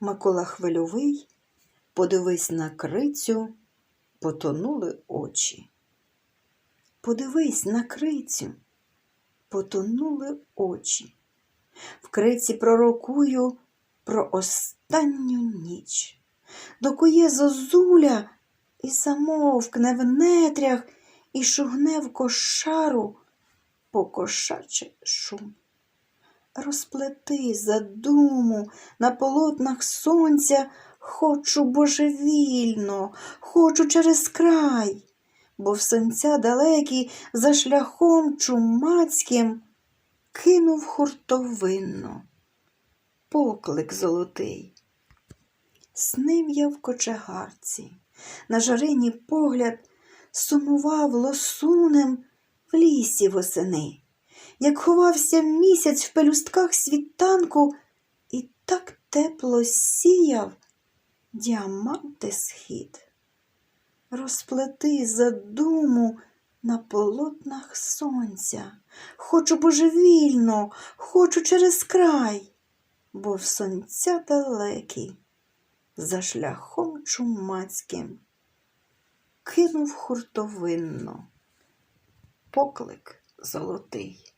Микола Хвильовий, подивись на крицю, потонули очі. Подивись на крицю, потонули очі. В криці пророкую про останню ніч. Докує зозуля і замовкне в нетрях, і шугне в кошару покошаче шум. Розплети задуму на полотнах сонця, хочу божевільно, хочу через край, бо в сонця далекі за шляхом чумацьким кинув хуртовинно. Поклик золотий. Снив я в кочегарці, на жарині погляд сумував лосунем в лісі восени, як ховався місяць в пелюстках світанку і так тепло сіяв діаманти схід. Розплети задуму на полотнах сонця, хочу божевільно, хочу через край, бо в сонця далекий, за шляхом чумацьким, кинув хуртовинно поклик золотий.